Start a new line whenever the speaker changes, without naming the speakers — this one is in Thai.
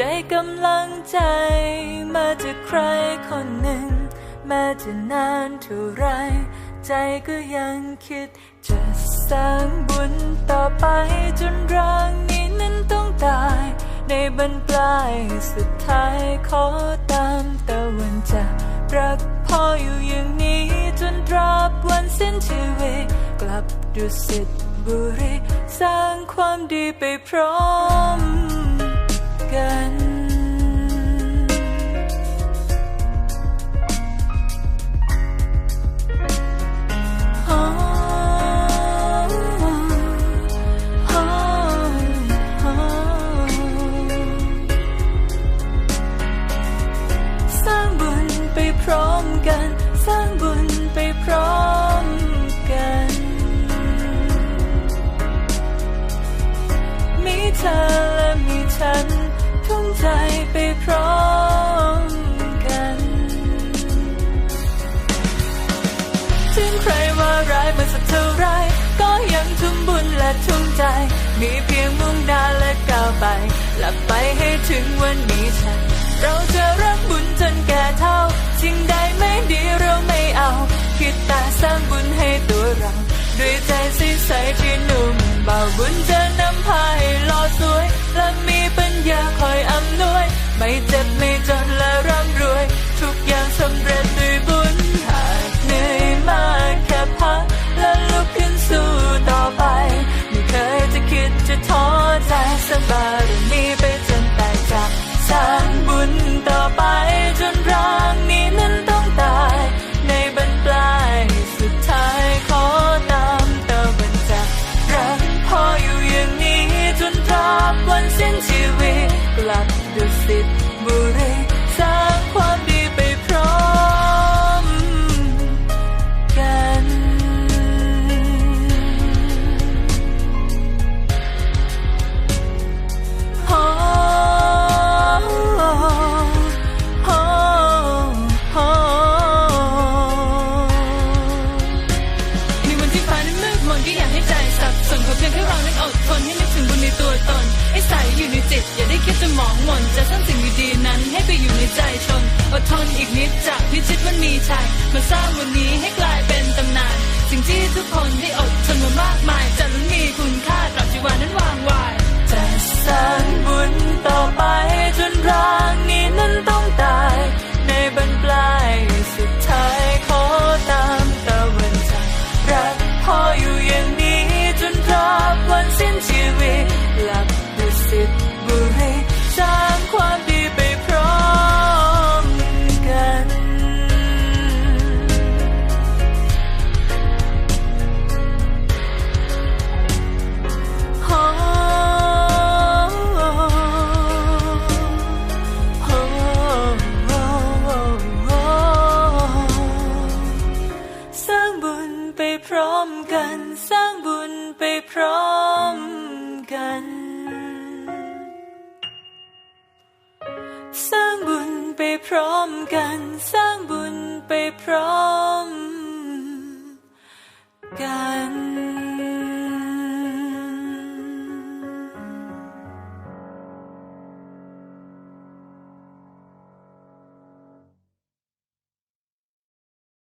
ได้กำลังใจมาจากใครคนหนึ่ง แม้จะนานเท่าไร ใจก็ยังคิด จะสร้างบุญต่อไปจนร่างนี้นั้นต้องตาย ในบรรปลายสุดท้ายขอตามตะวันจากรักพ่ออยู่อย่างนี้จนตราบวันสิ้นชีวิตกลับดุสิตบุรีสร้างความดีไปพร้อม กัน ทุ่มบุญและทุ่มใจ มีเพียงมุ่งหน้าและก้าวไป หลับไปให้ถึงวันนี้ฉัน เราจะรักบุญจนแก่เท่า สิ่งใดไม่ดีเราไม่เอาคิดแต่สร้างบุญให้ตัวเรา ด้วยใจใสที่นุ่มเบาบุญจะนำพาให้หล่อสวย และมีปัญญาคอยอำนวย ไม่เจ็บไม่จนและร่ำรวยทุก ลับ จิต อย่าได้
คิดจะหมองหม่นจะสร้างสิ่งดีๆนั้น ให้ไปอยู่ในใจชนอดทนอีกนิดจากพิชิตวันมีชัยมาสร้างวันนี้ให้กลายเป็นตำ ส